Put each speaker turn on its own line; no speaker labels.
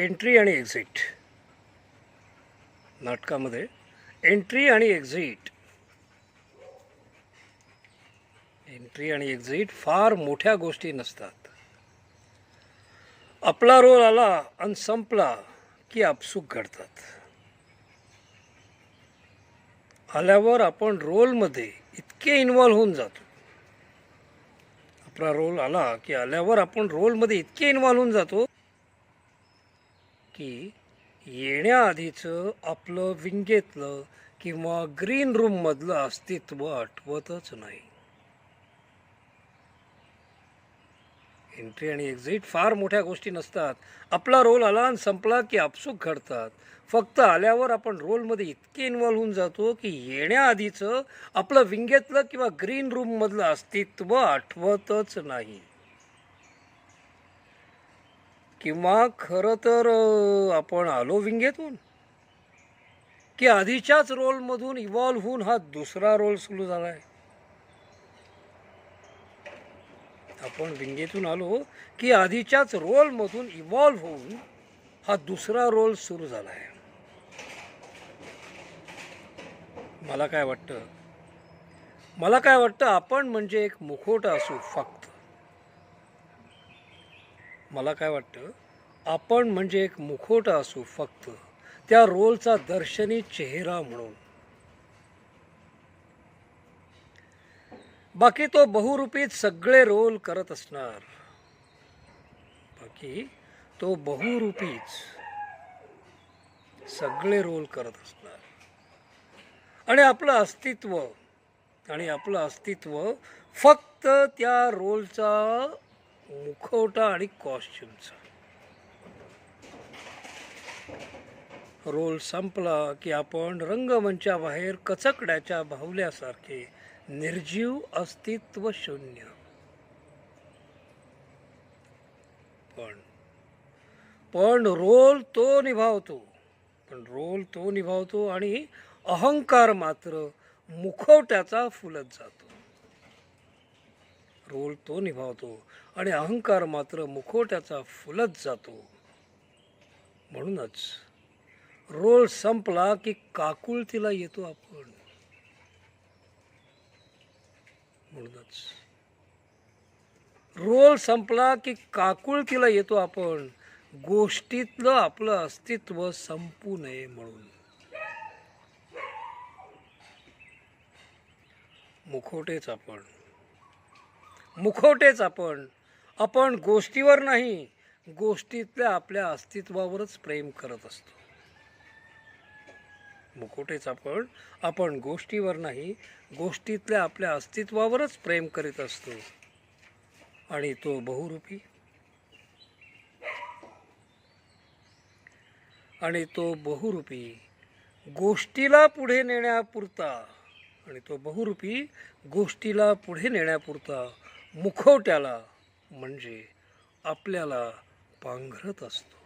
Entry आणि exit. नाटकामध्ये entry आणि एक्झिट. एंट्री आणि एक्झिट फार मोठ्या गोष्टी नसतात. आपला रोल आला आणि संपला की आपसूक घडतात. आल्यावर आपण रोलमध्ये इतके इन्वॉल्व्ह होऊन जातो. आपला रोल आला की आल्यावर आपण रोलमध्ये इतके इन्वॉल्व्ह होऊन जातो की येण्याआधीचं आपलं विंगेतलं किंवा ग्रीन रूममधलं अस्तित्व आठवतच नाही. एंट्री आणि एक्झिट फार मोठ्या गोष्टी नसतात. आपला रोल आला आणि संपला की आपसूक घडतात. फक्त आल्यावर आपण रोलमध्ये इतके इन्वॉल्व्ह होऊन जातो की येण्याआधीचं आपलं विंगेतलं किंवा ग्रीन रूममधलं अस्तित्व आठवतच नाही. किंवा खरं तर आपण आलो विंगेतून? की आधीच्याच रोलमधून इव्हॉल्व्ह होऊन हा दुसरा रोल सुरू झाला आहे आपण विंगेतून आलो की आधीच्याच रोलमधून इव्हॉल्व्ह होऊन हा दुसरा रोल सुरू झाला आहे मला काय वाटतं? मला काय वाटतं आपण म्हणजे एक मुखोटा असू फक्त मला काय वाटतं आपण म्हणजे एक मुखोटा असू फक्त त्या रोलचा दर्शनी चेहरा म्हणून. बाकी तो बहुरूपीत सगळे रोल करत असणार. बाकी तो बहुरूपीच सगळे रोल करत असणार. आणि आपलं अस्तित्व आणि आपलं अस्तित्व फक्त त्या रोलचा मुखवटा आणि कॉस्ट्युमचा. रोल संपला की आपण रंगमंचाबाहेर कचकड्याच्या बाहुल्यासारखे निर्जीव अस्तित्व शून्य. पण पण रोल तो निभावतो. पण रोल तो निभावतो आणि अहंकार मात्र मुखवट्याचा फुलत जातो. रोल तो निभावतो. आणि अहंकार मात्र मुखवट्याचा फुलत जातो. म्हणूनच रोल संपला की काकुळतीला येतो आपण. म्हणूनच रोल संपला की काकुळतीला येतो आपण. गोष्टीतलं आपलं अस्तित्व संपू नये म्हणून. मुखवटेच आपण. मुखवटेच आपण. आपण गोष्टीवर नाही गोष्टीतल्या आपल्या अस्तित्वावरच प्रेम करत असतो. मुखवटेच आपण आपण गोष्टीवर नाही गोष्टीतल्या आपल्या अस्तित्वावरच प्रेम करीत असतो. आणि तो बहुरूपी. आणि तो बहुरूपी. गोष्टीला पुढे नेण्यापुरता. आणि तो बहुरूपी गोष्टीला पुढे नेण्यापुरता. मुखवट्याला म्हणजे आपल्याला पांघरत असतो.